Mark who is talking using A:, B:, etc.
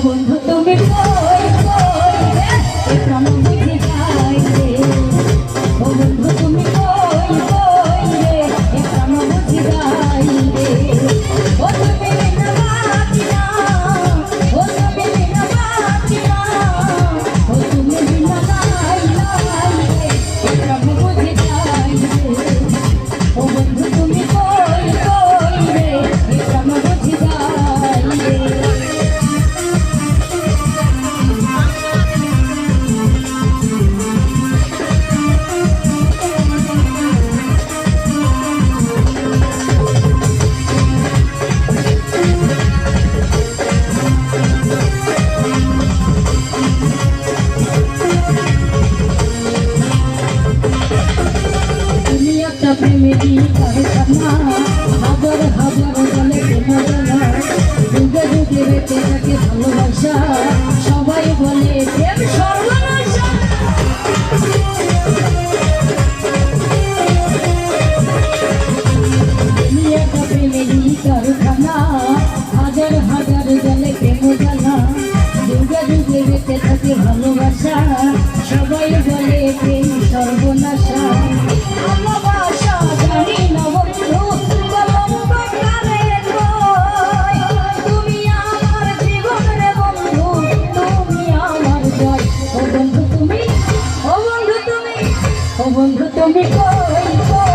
A: বন্ধু তুমি প্রেমেরই করে হাজার হাজার বলে প্রেমা জানা ডুবে ডুবে বেঁচে থাকে ভালোবাসা। সবাই বলে, প্রেম সর্বনাশা। প্রেমেরই কারখানা হাজার হাজার জলে প্রেম জানা ডুবে ডুবে বেঁচে থাকে ভালোবাসা। বন্ধু তুমি কই